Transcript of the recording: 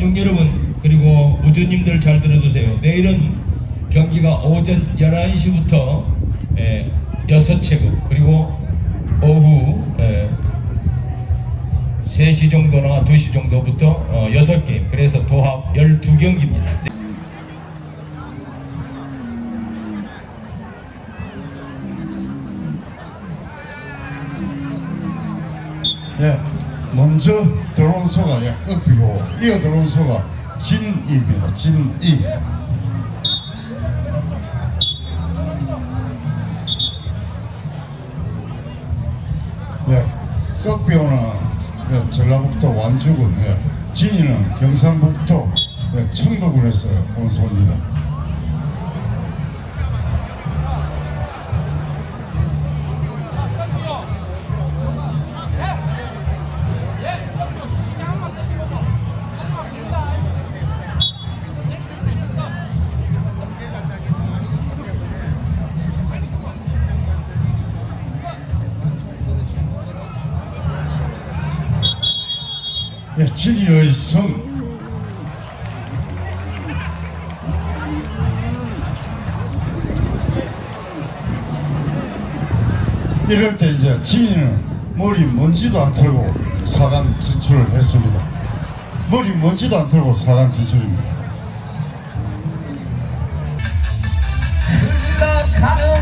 관중 여러분 그리고 우주님들 잘 들어주세요. 내일은 경기가 오전 11시부터 예, 6체급 그리고 오후 예, 3시 정도나 2시 정도부터 어, 6게임 그래서 도합 12경기입니다. 예, 먼저 들어온 소가 예, 끝이고 이어 들어온 소가 진입니다. 진입. 예, 끝비오는 예, 전라북도 완주군, 예, 진이는 경상북도 예, 청도군에서 온 소입니다. 예, 진이의 성. 이럴 때 이제 진이는 머리 먼지도 안 털고 사강 진출을 했습니다. 머리 먼지도 안 털고. 흘러가는 강물처럼 흘러가는